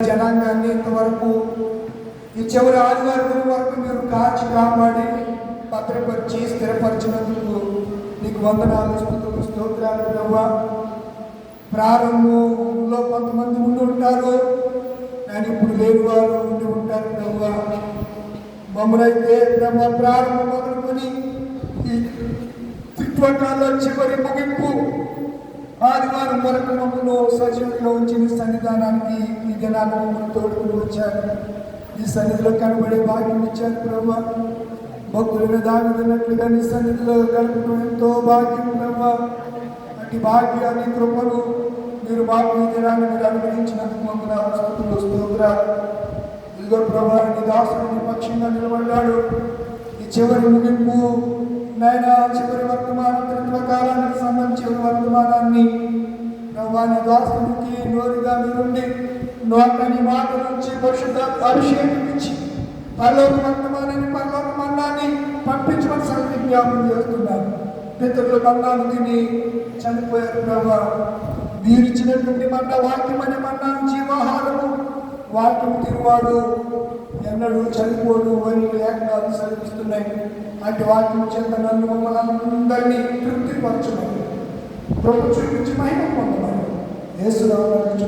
జనాంగాన్ని ఇంతవరకు ఈ చివరి ఆదివారం వరకు మీరు కాచి కాపాడి భద్రపరిచి స్థిరపరిచినందుకు నీకు వందనాలు స్థుతులు స్తోత్రాలు ప్రభా. ప్రారంభంలో కొంతమంది ఉండి ఉంటారు. కానీ ఇప్పుడు లేని వారు ఉండి ఉంటారు ప్రభా. మమ్మల్ని ప్రభా ప్రారంభం మొదలుకొని ఈ చిత్వకాల చివరి ముగింపు ఆదివారం వరకు మమ్మల్ని సజీవంగా ఉంచిన సన్నిధానానికి ఈ జనాలు మమ్మల్ని తోడుకుని వచ్చారు. ఈ సన్నిధిలో కనబడే భాగ్యం ఇచ్చారు ప్రభా. భక్తులుగా దాగినట్లుగా నీ సన్నిధిలో కలుపుకుని ఎంతో భాగ్యం ప్రభా. అటు భాగ్యాన్ని కృపను మీరు మాకు ఈ దినాన్ని మీరు అనుగ్రహించినందుకు మమ్మల్ని స్థుతులు స్తోత్రాలు. ఇదిగో ప్రభా నీ దాసుని పక్షంగా నిలబడ్డాడు. ఈ చివరి ముగింపు నాయన చివరి వర్తమానం త్రిత్వ కాలాన్ని వర్తమానాన్ని ప్రభా నీ నోరుగా మీరుండి నోటని మాట నుంచి పరిశుద్ధ అభిషేకించి ఇచ్చి పరలోక వర్తమానాన్ని పరలోక మన్నాన్ని పంపించమని సంగతి జ్ఞాపకం చేస్తున్నారు పితరులు మన్నాను తిని చనిపోయారు ప్రభా. వీరిచ్చినటువంటి మన్న వాక్యం అనే మన్నాను జీవాహారము. వాక్యం తిరువాడు ఎన్నడూ చనిపోడు అని లేఖనాలు సెలవిస్తున్నాయి. అంటే వాక్యం చేత నన్ను మమ్మల్ని అందరినీ తృప్తిపరచమని ప్రభు చూపించి మహిమ పొందమని యేసురావు తండ్రి